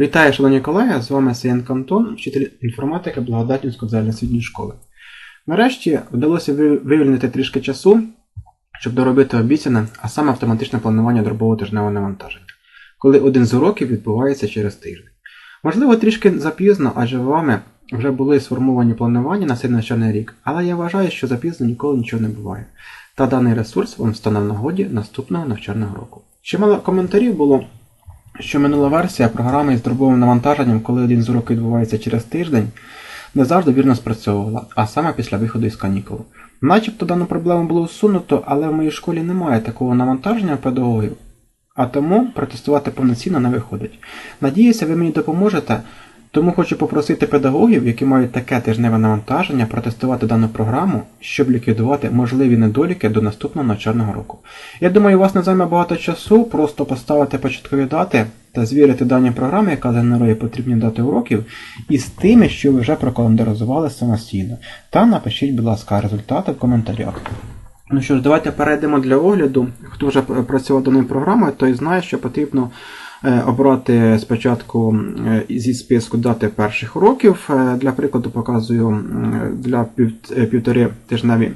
Вітаю, шановні колеги! З вами Сіян Кантон, вчитель інформатики Благодатнівської загальноосвітньої школи. Нарешті вдалося вивільнити трішки часу, щоб доробити обіцяне, а саме автоматичне планування дробового тижневого навантаження, коли один з уроків відбувається через тиждень. Можливо, трішки запізно, адже вами вже були сформовані планування на цей навчальний рік, але я вважаю, що запізно ніколи нічого не буває. Та даний ресурс вам стане в нагоді наступного навчального року. Чимало коментарів було що минула версія програми із дробовим навантаженням, коли один з уроків відбувається через тиждень, не завжди вірно спрацьовувала, а саме після виходу із канікул. Начебто дану проблему було усунуто, але в моїй школі немає такого навантаження педагогів, а тому протестувати повноцінно не виходить. Надіюся, ви мені допоможете, тому хочу попросити педагогів, які мають таке тижневе навантаження, протестувати дану програму, щоб ліквідувати можливі недоліки до наступного навчального року. Я думаю, у вас не займе багато часу просто поставити початкові дати та звірити дані програми, яка генерує потрібні дати уроків, із тими, що ви вже прокалендаризували самостійно. Та напишіть, будь ласка, результати в коментарях. Ну що ж, давайте перейдемо для огляду. Хто вже працював даною програмою, той знає, що потрібно обрати спочатку е, зі списку дати перших уроків. Е, Для прикладу показую для е, півтори тижневі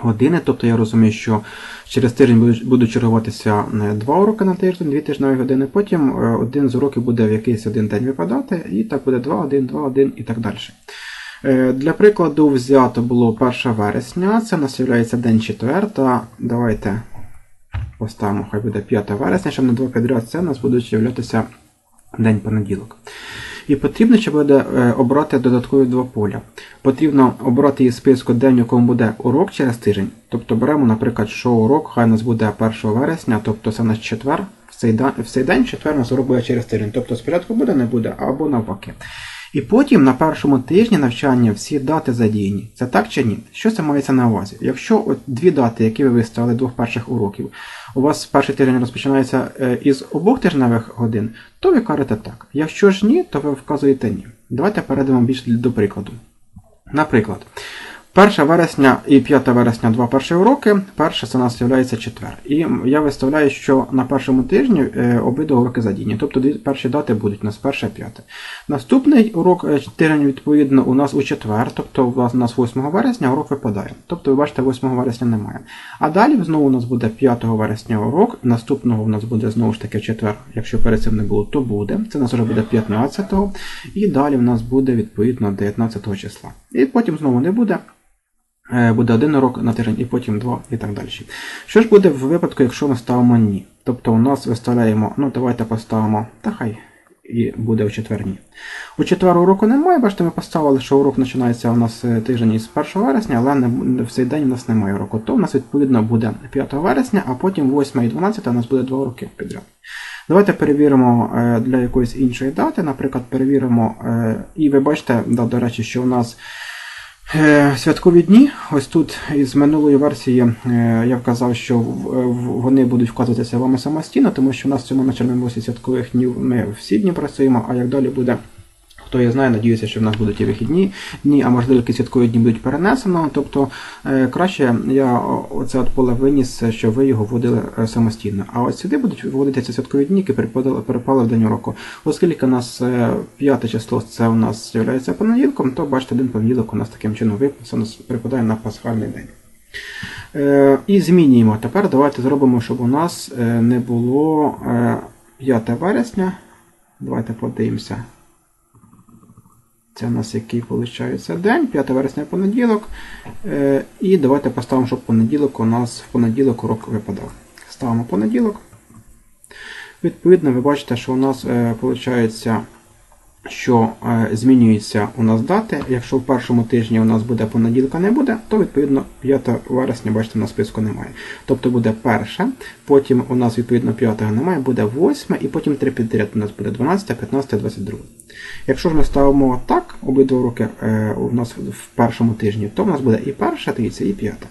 години. Тобто я розумію, що через тиждень будуть чергуватися е, два уроки на тиждень, дві тижневі години. Потім е, один з уроків буде в якийсь один день випадати, і так буде 2, 1, 2, 1 і так далі. Е, Для прикладу взято було 1 вересня, це у нас є день четверта. Давайте поставимо, хай буде 5 вересня, щоб на два підряд це у нас буде з'являтися день понеділок. І потрібно ще буде е, обрати додаткові два поля. Потрібно обрати із списку день, якому буде урок через тиждень. Тобто беремо, наприклад, що урок, хай у нас буде 1 вересня, тобто це у нас четвер. В цей, день, в цей день четвер у нас урок буде через тиждень. Тобто спочатку буде, не буде, або навпаки. І потім на першому тижні навчання всі дати задіяні. Це так чи ні? Що це мається на увазі? Якщо от дві дати, які ви виставили двох перших уроків, у вас перший тиждень розпочинається е, із обох тижневих годин, то ви кажете так. Якщо ж ні, то ви вказуєте ні. Давайте перейдемо більш до прикладу. Наприклад, 1 вересня і 5 вересня два перші уроки. Перше це у нас є четвер. І я виставляю, що на першому тижні е, обидва уроки задіяні. Тобто дві перші дати будуть у нас перше, п'яте. Наступний урок е, тиждень, відповідно, у нас у четвер, тобто у нас 8 вересня урок випадає.Тобто, ви бачите, 8 вересня немає. А далі знову у нас буде 5 вересня урок, наступного у нас буде знову ж таки четвер, якщо перед цим не було, то буде. Це у нас вже буде 15-го. І далі у нас буде відповідно 19 числа. І потім знову не буде. Е, Буде один урок на тиждень, і потім два, і так далі. Що ж буде в випадку, якщо ми ставимо ні? Тобто у нас виставляємо, ну давайте поставимо, та хай і буде у четвер ні. У четвер уроку немає, бачите, ми поставили, що урок починається у нас е, тиждень із 1 вересня, але не, в цей день у нас немає уроку. То у нас відповідно буде 5 вересня, а потім 8 і 12 у нас буде два уроки підряд. Давайте перевіримо е, для якоїсь іншої дати, наприклад, перевіримо, і ви бачите, да, до речі, що у нас Святкові дні, ось тут із минулої версії е, я вказав, що вони будуть вказуватися вами самостійно, тому що в нас в цьому начальному році святкових днів ми всі дні працюємо, а як далі буде, хто я знає, надіюся, що в нас будуть і вихідні дні, а можливо якісь святкові дні будуть перенесено. Тобто е, краще я оце от поле виніс, щоб ви його вводили е, самостійно. А от сюди будуть вводитися святкові дні, які перепали в день уроку. Оскільки у нас е, п'яте число це у нас є понеділком, то бачите, один понеділок у нас таким чином виписано, у припадає на пасхальний день. І змінюємо. Тепер давайте зробимо, щоб у нас не було е, 5 вересня. Давайте подивимося. Це у нас який виходить день, 5 вересня понеділок. Е, і давайте поставимо, щоб понеділок у нас в понеділок урок випадав. Ставимо понеділок. Відповідно, ви бачите, що у нас е, виходить, що е, змінюються у нас дати. Якщо в першому тижні у нас буде понеділка не буде, то відповідно 5 вересня, бачите, на списку немає. Тобто буде перше, потім у нас відповідно 5 немає, буде 8 і потім 3 підряд у нас буде 12, 15, 22. Якщо ж ми ставимо так, обидва уроки е, у нас в першому тижні, то у нас буде і перша, дивіться, і п'ята.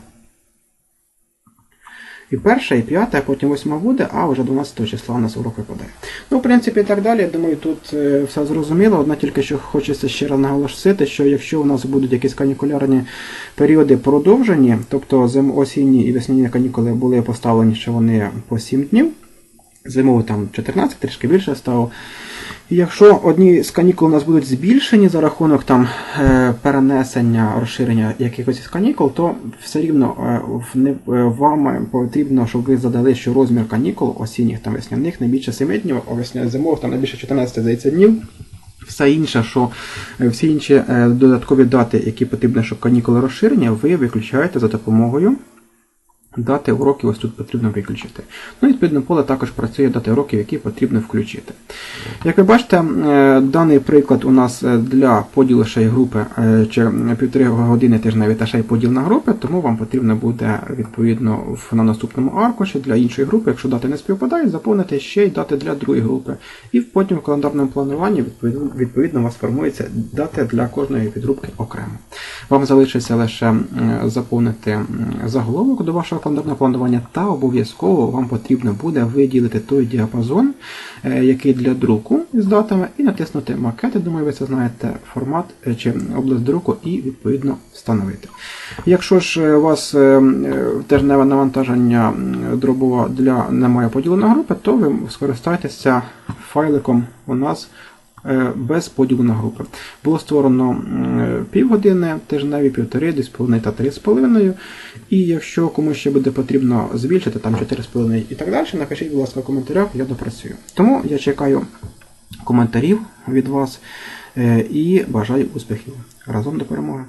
І перша, і п'ята, а потім восьма буде, а вже 12 числа у нас урок випадає. Ну, в принципі, і так далі. Я думаю, тут е, все зрозуміло. Одна тільки що хочеться ще раз наголосити, що якщо у нас будуть якісь канікулярні періоди продовжені, тобто зим, осінні і весняні канікули були поставлені, що вони по 7 днів, зимовий там 14, трішки більше стало. Якщо одні з канікул у нас будуть збільшені за рахунок там е, перенесення, розширення якихось канікул, то все рівно е, е, вам потрібно, щоб ви задали, що розмір канікул осінніх та весняних не більше 7 днів, а весняних зимових там не більше 14 здається, днів. Все інше, що всі інші додаткові дати, які потрібні, щоб канікули розширені, ви виключаєте за допомогою дати уроків ось тут потрібно виключити. Ну відповідно поле також працює дати уроків, які потрібно включити. Як ви бачите, е, даний приклад у нас е, для поділу ще й групи е, чи півтори години тижневі та ще й поділ на групи, тому вам потрібно буде відповідно на наступному аркуші для іншої групи, якщо дати не співпадають, заповнити ще й дати для другої групи. І потім в календарному плануванні відповідно, відповідно у вас формується дати для кожної підрубки окремо. Вам залишиться лише заповнити заголовок до вашого календарного планування, та обов'язково вам потрібно буде виділити той діапазон, е, який для друку з датами, і натиснути макети. Думаю, ви це знаєте формат е, чи область друку, і відповідно встановити. Якщо ж е, у вас тижневе навантаження дробова для немає поділу на групи, то ви скористайтеся файликом у нас без поділу на групи. Було створено е, півгодини, тижневі, півтори, десь половини та три з половиною. І якщо комусь ще буде потрібно збільшити, там 4,5 і так далі, напишіть, будь ласка, в коментарях, я допрацюю. Тому я чекаю коментарів від вас е, і бажаю успіхів. Разом до перемоги!